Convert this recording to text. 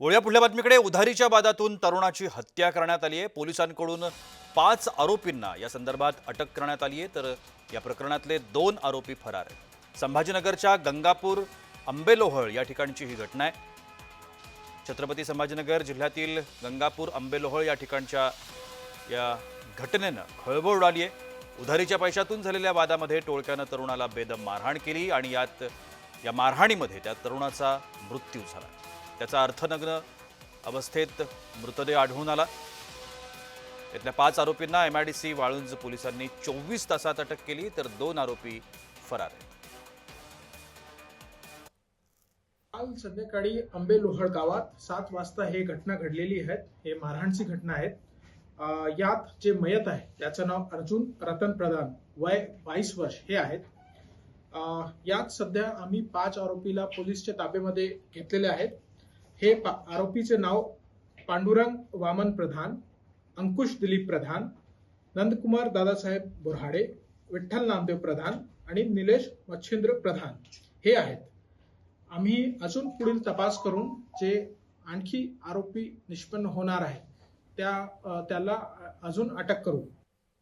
वळूया पुढल्या बातमीकडे. उधारीच्या वादातून तरुणाची हत्या करण्यात आली आहे पोलिसांकडून पाच आरोपींना या संदर्भात अटक करण्यात आली आहे तर या प्रकरणातले दोन आरोपी फरार आहेत. संभाजीनगरच्या गंगापूर आंबेलोहळ या ठिकाणची ही घटना आहे. छत्रपती संभाजीनगर जिल्ह्यातील गंगापूर आंबेलोहळ या ठिकाणच्या या घटनेनं खळबळ उडाली आहे उधारीच्या पैशातून झालेल्या वादामध्ये टोळक्यानं तरुणाला बेदम मारहाण केली आणि यात या मारहाणीमध्ये त्या तरुणाचा मृत्यू झाला. त्याचा अर्थनग्न अवस्थेत मृतदेह आढळून आला. त्यातल्या पाच आरोपींना M I D C Waluj पोलिसांनी चोवीस तासात अटक केली तर दोन आरोपी फरार आहेत. काल संध्याकाळी आंबे लोहळ गावात सात वाजता हे घटना घडलेली आहेत हे मारहाणची घटना आहेत. यात जे मयत आहे त्याचं नाव अर्जुन रतन प्रधान वय बावीस वर्ष हे आहेत. यात सध्या आम्ही पाच आरोपीला पोलीसच्या ताब्यामध्ये घेतलेले आहेत. हे पा- आरोपीचे नाव पांडुरंग वामन प्रधान अंकुश दिलीप प्रधान नंदकुमार दादासाहेब बोरहाडे विठ्ठल नामदेव प्रधान आणि निलेश मच्छिंद्र प्रधान हे आहेत. आम्ही अजून पुढील तपास करून जे आणखी आरोपी निष्पन्न होणार आहे त्या त्याला अजून अटक करू.